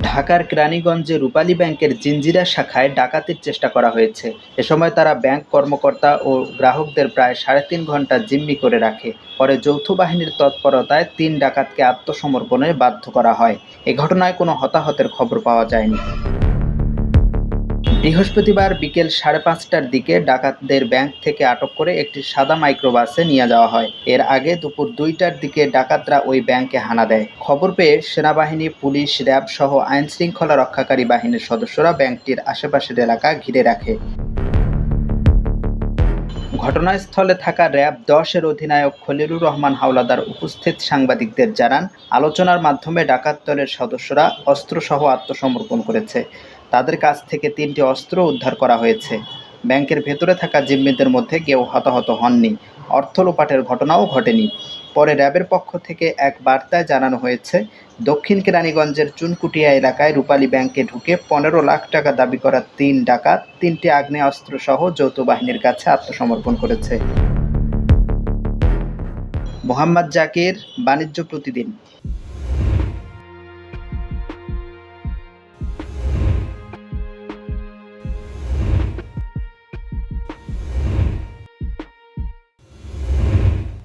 ঢাকার কেরানীগঞ্জে রূপালী ব্যাংকের জিঞ্জিরা শাখায় ডাকাতির চেষ্টা করা হয়েছে। এ সময় তারা ব্যাংক কর্মকর্তা ও গ্রাহকদের প্রায় সাড়ে তিন ঘণ্টা জিম্মি করে রাখে। পরে যৌথ বাহিনীর তৎপরতায় তিন ডাকাতকে আত্মসমর্পণে বাধ্য করা হয়। এ ঘটনায় কোনো হতাহতের খবর পাওয়া যায়নি। বৃহস্পতিবার বিকেল সাড়ে পাঁচটার দিকে ডাকাতদের ব্যাংক থেকে আটক করে একটি সাদা মাইক্রোবাসে নিয়ে যাওয়া হয়। এর আগে দুপুর দুইটার দিকে ডাকাতরা ওই ব্যাংকে হানা দেয়। খবর পেয়ে সেনাবাহিনী, পুলিশ, র্যাব সহ আইনশৃঙ্খলা রক্ষাকারী বাহিনীর সদস্যরা ব্যাংকটির আশেপাশের এলাকা ঘিরে রাখে। ঘটনাস্থলে থাকা র্যাব দশের অধিনায়ক খলিলুর রহমান হাওলাদার উপস্থিত সাংবাদিকদের জানান, আলোচনার মাধ্যমে ডাকাত দলের সদস্যরা অস্ত্রসহ আত্মসমর্পণ করেছে। তাদের কাছ থেকে তিনটি অস্ত্র উদ্ধার করা হয়েছে। ব্যাংকের ভেতরে থাকা জিম্মিদের মধ্যে কেউ হতাহত হননি। অর্থ লোপাটের ঘটনাও ঘটেনি। পরে র্যাবের পক্ষ থেকে এক বার্তায় জানানো হয়েছে, দক্ষিণ কেরানীগঞ্জের চুনকুটিয়া এলাকায় রূপালী ব্যাংকে ঢুকে পনেরো লাখ টাকা দাবি করা তিন ডাকাত, তিনটি আগ্নেয়াস্ত্র সহ যৌথ বাহিনীর কাছে আত্মসমর্পণ করেছে। মোহাম্মদ জাকির, বাণিজ্য প্রতিদিন।